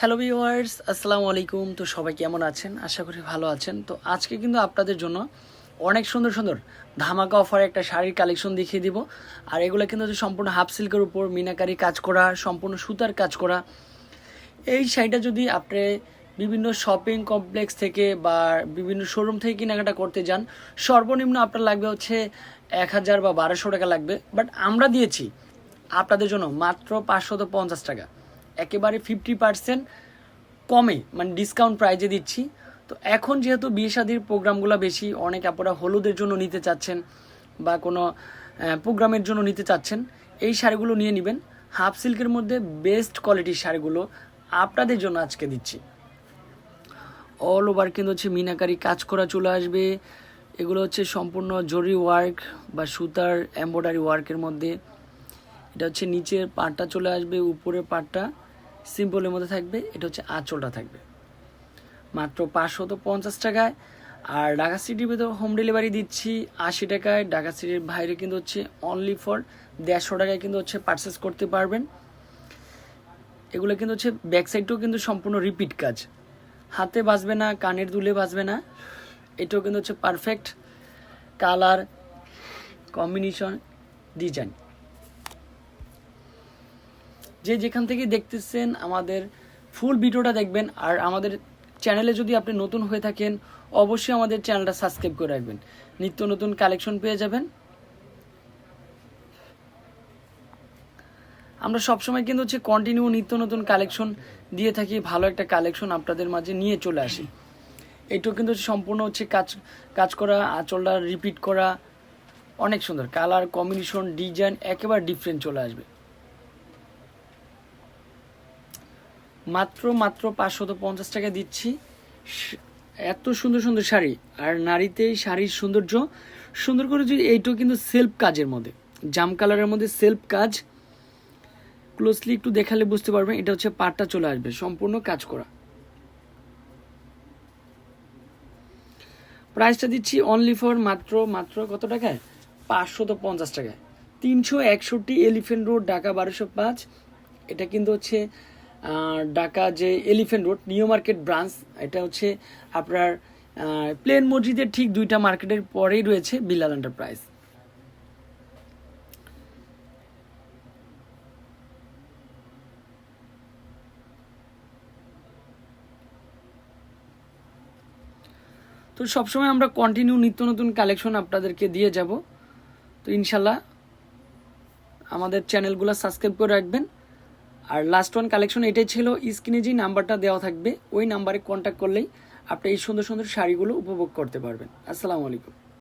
Hello viewers আসসালামু আলাইকুম তো সবাই কেমন আছেন? আশা করি ভালো আছেন। তো আজকে কিন্তু আপনাদের জন্য অনেক সুন্দর সুন্দর ধামাকা অফারে একটা শাড়ির কালেকশন দেখিয়ে দিব। আর এগুলো কিন্তু হচ্ছে সম্পূর্ণ হাফ সিল্কের উপর, মিনাকারি কাজ করা, সম্পূর্ণ সুতার কাজ করা। এই শাড়িটা যদি আপনি বিভিন্ন শপিং কমপ্লেক্স থেকে বা বিভিন্ন শোরুম থেকে কেনাকাটা করতে যান, সর্বনিম্ন আপনার লাগবে হচ্ছে এক হাজার বা বারোশো টাকা লাগবে। বাট আমরা দিয়েছি আপনাদের জন্য মাত্র পাঁচশত পঞ্চাশ টাকা। একেবারে ফিফটি পার্সেন্ট কমে মানে ডিসকাউন্ট প্রাইজে দিচ্ছি। তো এখন যেহেতু বিয়ে শাদির প্রোগ্রামগুলো বেশি, অনেক আপনারা হলুদের জন্য নিতে চাচ্ছেন বা কোনো প্রোগ্রামের জন্য নিতে চাচ্ছেন, এই শাড়িগুলো নিয়ে নেবেন। হাফ সিল্কের মধ্যে বেস্ট কোয়ালিটির শাড়িগুলো আপনাদের জন্য আজকে দিচ্ছি। অল ওভার কিন্তু হচ্ছে মিনাকারি কাজ করা চলে আসবে। এগুলো হচ্ছে সম্পূর্ণ জরি ওয়ার্ক বা সুতার এম্ব্রয়ডারি ওয়ার্কের মধ্যে। এটা হচ্ছে নিচের পাটটা চলে আসবে, উপরের পাটটা। সিম্পলের মধ্যে থাকবে, এটা হচ্ছে আঁচলটা থাকবে। মাত্র পাঁচশত পঞ্চাশ টাকায়, আর ঢাকা সিটির ভেতর হোম ডেলিভারি দিচ্ছি আশি টাকায়। ঢাকা সিটির বাইরে কিন্তু হচ্ছে অনলি ফর দেড়শো টাকায় কিন্তু হচ্ছে পারচেস করতে পারবেন। এগুলো কিন্তু হচ্ছে ব্যাক সাইডটাও কিন্তু সম্পূর্ণ রিপিট কাজ। হাতে বাজবে না, কানের দুলে বাজবে না। এটাও কিন্তু হচ্ছে পারফেক্ট কালার কম্বিনেশন ডিজাইন যে যেখান থেকে দেখতেছেন আমাদের ফুল ভিডিওটা দেখবেন, আর আমাদের চ্যানেলে যদি আপনি নতুন হয়ে থাকেন, অবশ্যই আমাদের চ্যানেলটা সাবস্ক্রাইব করে রাখবেন। নিত্য নতুন কালেকশন পেয়ে যাবেন। আমরা সবসময় কিন্তু হচ্ছে কন্টিনিউ নিত্য নতুন কালেকশন দিয়ে থাকি, ভালো একটা কালেকশন আপনাদের মাঝে নিয়ে চলে আসি। এটাও কিন্তু সম্পূর্ণ হচ্ছে কাজ কাজ করা, আঁচলটা রিপিট করা, অনেক সুন্দর। কালার কম্বিনেশন ডিজাইন একেবারে ডিফারেন্ট চলে আসবে। মাত্র মাত্র পাঁচশত পঞ্চাশ টাকা দিচ্ছি। এত সুন্দর সুন্দর শাড়ি। আর নারীতে শাড়ির সৌন্দর্য, সুন্দর করে যদি এইটাও কিন্তু সেলফ কাজের মধ্যে, জাম কালারের মধ্যে সেলফ কাজ ক্লোজলি একটু দেখালে বুঝতে পারবেন, এটা হচ্ছে পাটটা চলে আসবে, সম্পূর্ণ কাজ করা। প্রাইসটা দিচ্ছি অনলি ফর মাত্র মাত্র কত টাকায়? পাঁচশত পঞ্চাশ টাকায়। তিনশো একষট্টি এলিফেন্ট রোড ঢাকা বারোশো পাঁচ। এটা কিন্তু হচ্ছে ঢাকা যে Elephant Road New Market branch এটা হচ্ছে আপনার প্লেন মসজিদের ঠিক দুইটা মার্কেটের পরেই রয়েছে বিলাল এন্টারপ্রাইজ তো সবসময় আমরা কন্টিনিউ নিত্য নতুন কালেকশন আপনাদেরকে দিয়ে যাব। তো ইনশাল্লাহ আমাদের চ্যানেলগুলো সাবস্ক্রাইব করে রাখবেন। আর লাস্ট ওয়ান কালেকশন এটাই ছিল স্ক্রিনে যেই নাম্বারটা দেওয়া থাকবে। ওই নাম্বারে কন্ট্যাক্ট করলেই আপনি এই সুন্দর সুন্দর শাড়িগুলো উপভোগ করতে পারবেন। আসসালামু আলাইকুম।